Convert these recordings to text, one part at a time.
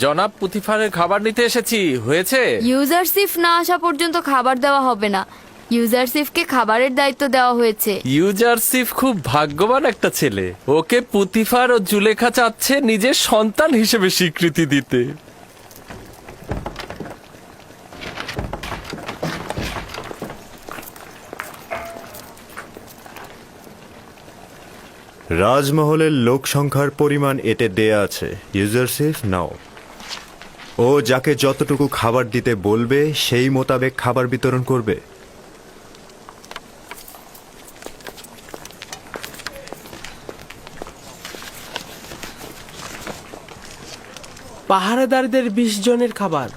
জনাব পুতিফারের খাবার নিতে এসেছি। হয়েছে? ইউজারসিফ না আসা পর্যন্ত খাবার দেওয়া হবে না। ইউজারসিফকে খাবারের দায়িত্ব দেওয়া হয়েছে। ইউজারসিফ খুব ভাগ্যবান একটা ছেলে। ওকে পুতিফার ও জুলেখা চাচ্ছে নিজের সন্তান হিসেবে স্বীকৃতি দিতে। রাজমহলের লোক সংখ্যার পরিমাণ এতে দেয়া আছে। ইউজারসিফ নাও। ও যাকে যতটুকু খাবার দিতে বলবে, সেই মোতাবেক খাবার বিতরণ করবে। পাহারাদারদের বিশ জনের খাবার।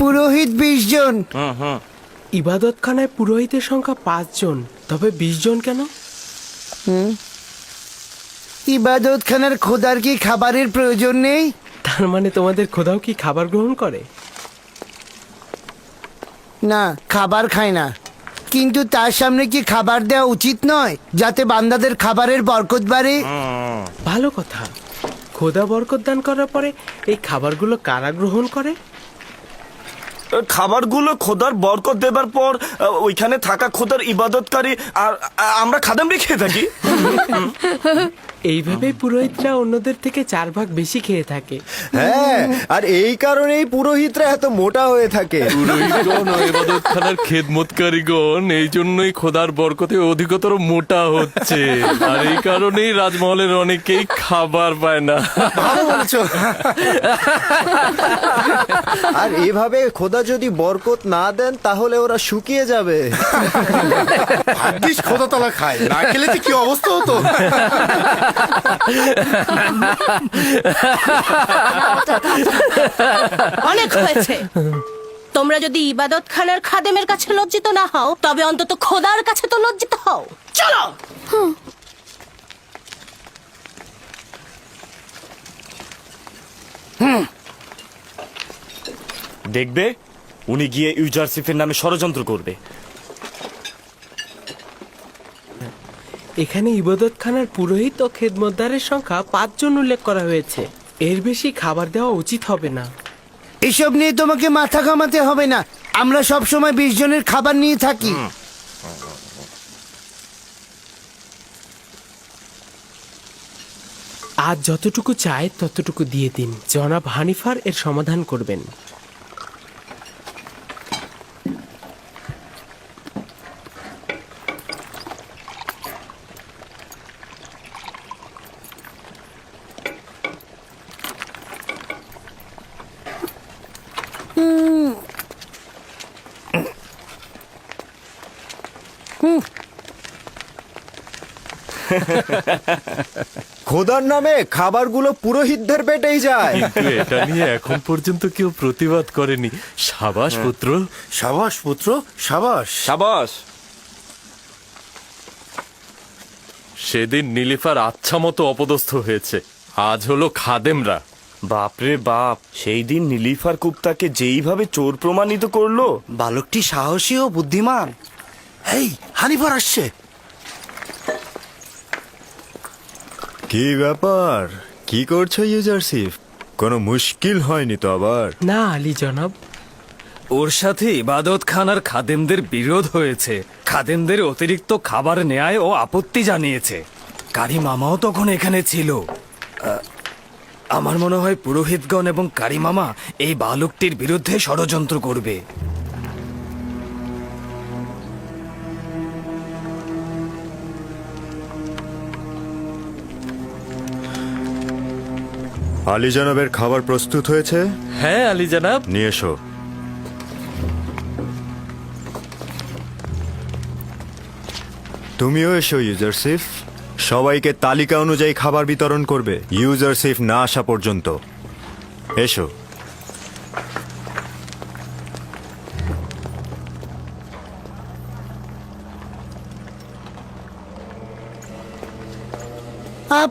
পুরোহিত বিশ জন। ইবাদতখানায় পুরোহিতের সংখ্যা পাঁচজন তবে বিশ জন কেন? ইবাদতখানার খোদার কি খাবারের প্রয়োজন নেই? তার মানে তোমাদের খোদাও কি খাবার গ্রহণ করে? না খাবার খায় না। কিন্তু তার সামনে কি খাবার দেওয়া উচিত নয় যাতে বান্দাদের খাবারের বরকত বাড়ে? ভালো কথা। খোদা বরকত দান করার পরে এই খাবারগুলো কারা গ্রহণ করে? খাবারগুলো খোদার বরকত দেবার পর ওইখানে থাকা খোদার ইবাদতকারী আর আমরা খাদামরি খেয়ে থাকি। এইভাবেই পুরোহিতরা অন্যদের থেকে চার ভাগ বেশি খেয়ে থাকে। হ্যাঁ আর এই কারণেই পুরোহিতরা এত মোটা হয়ে থাকে। পুরোহিতগণ ও এবাদতখানার খেদমতকারীগণ এই জন্যই খোদার বরকতে অধিকতর মোটা হচ্ছে। আর এই কারণেই রাজমহলের অনেকেই খাবার পায় না। আর এভাবে খোদা যদি বরকত না দেন তাহলে ওরা শুকিয়ে যাবে। ভাগ্যিস খোদাতলা খায়। না খেলে যে কি অবস্থা? অনেক হয়েছে তোমরা যদি ইবাদত খানার খাদেমের কাছে লজ্জিত না হও তবে অন্তত খোদার কাছে তো লজ্জিত হও। চলো। দেখবে উনি গিয়ে ইউজারসিফের নামে ষড়যন্ত্র করবে। এখানে ইবাদতখানার পুরোহিত ও খেদমতদারের সংখ্যা পাঁচজন উল্লেখ করা হয়েছে। এর বেশি খাবার দেওয়া উচিত হবে না। এসব নিয়ে তোমাকে মাথা ঘামাতে হবে না। আমরা সব সময় বিশ জনের খাবার নিয়ে থাকি। আজ যতটুকু চায় ততটুকু দিয়ে দিন। জনাব হানিফার এর সমাধান করবেন। খোদার নামে খাবারগুলো পুরোহিতদের পেটেই যায়। কিন্তু এটা নিয়ে এখন পর্যন্ত কেউ প্রতিবাদ করেনি। সাবাস পুত্র। সাবাস পুত্র সাবাস। সাবাস। সেদিন নীলিফার আচ্ছা মতো অপদস্থ হয়েছে। আজ হলো খাদেমরা। বাপরে বাপ সেই দিন নীলিফার কুপ্তাকে যেইভাবে চোর প্রমাণিত করল। বালকটি সাহসী ও বুদ্ধিমান। এই হানিফার আসছে। কি ব্যাপার? কি করছ ইউজারসিফ কোনো মুশকিল হয়নি তো আবার? না আলী জনাব। ওর সাথে ইবাদত খান আর খাদেমদের বিরোধ হয়েছে। খাদেমদের অতিরিক্ত খাবার নেয় ও আপত্তি জানিয়েছে। কারি মামাও তখন এখানে ছিল। আহ, আমার মনে হয় পুরোহিতগণ এবং কারি মামা এই বালকটির বিরুদ্ধে ষড়যন্ত্র করবে। আলী জনাবের খাবার প্রস্তুত হয়েছে? হ্যাঁ আলী জানাব নিয়ে এসো। তুমিও এসো ইউজারসিফ সবাইকে তালিকা অনুযায়ী খাবার বিতরণ করবে। ইউজার সেফ না আসা পর্যন্ত। এসো। আপ